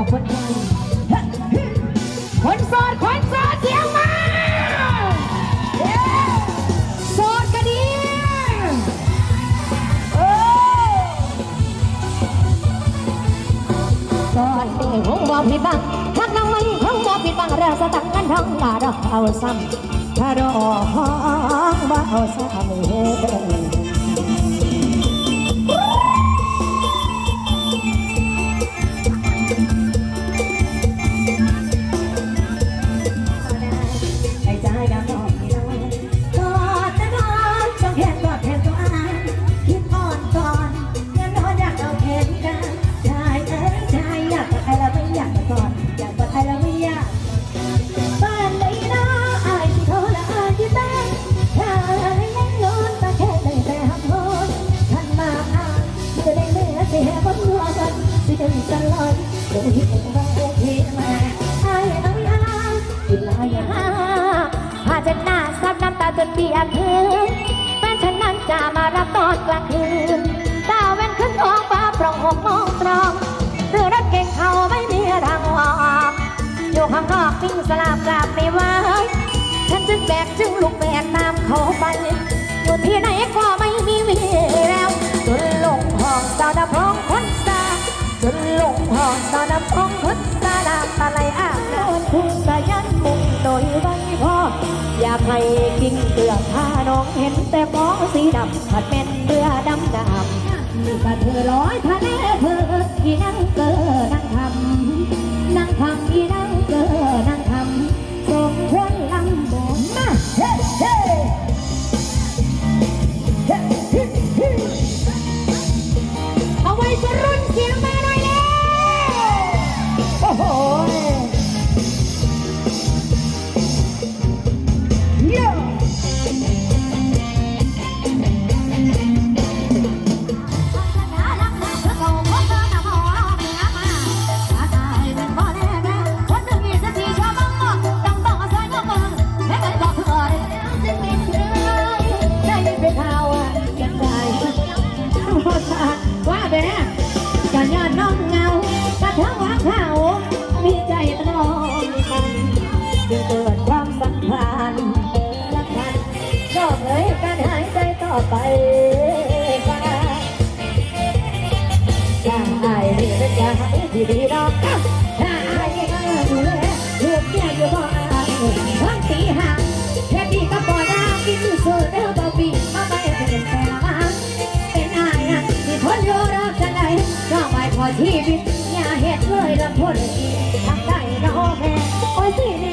อบคุณค่ะคนโสดคนโสดเสียงมาโสดก็ดีโอ้ก่อนนี้คงบอกผิดบ้างทักน้องมันคงบอกผิดบ้างเรื่องสตังค์เงินท้องหน้าดอกเอาซ้ำถ้ารอห้องบ่เอาซ้ำเฮ้ กันสิจะลอดเดี๋ยวหิวเราโอเคมาอายเอ้ยอายกินลายหาผ้าเช็ดหน้าซับน้ำตาจนเปียกพื้นแฟนฉันนั้นจะมารับตอนกลางคืนตาแว่นขึ้นท้องฟ้าปร่องหกโมงตรองเรือรถเก่งเขาไม่มีทางออกอยู่ข้างนอกวิ่งสลามกราบไม่ไหวฉันจึงแบกจึงลุกแบกตามเขาไปอยู่ที่ไหนก็ไม่มีวี่แววจนลงห้องสาวดำร้อง ลงห้องสาวดำร้องคนตาดำตาไหลอาบน้ำทุ่งสายันมุงโดยใบพ่ออยากให้กิ่งเกลือพาน้องเห็นแต่มองสีดำผัดเป็นเรือดำดำนี่ก็เธอร้อยทะเลเธอที่นั่งเกอนั่ง หายใจต่อไปว่าถ้าอายดีเป็นจะหายที่ดีดอกถ้าอายดูแลลูกเมียอยู่บ่อายทั้งตีห่างแค่ดีก็พอได้กินสูตรเด้อบ่ปีมาไปเป็นแฟนมาเป็นอายนะที่ทนอยู่รักกันได้น้องไม่พอชีวิตอย่าเหตุเลยลำพ้นทางใดน้องแม่โอ้ยสิ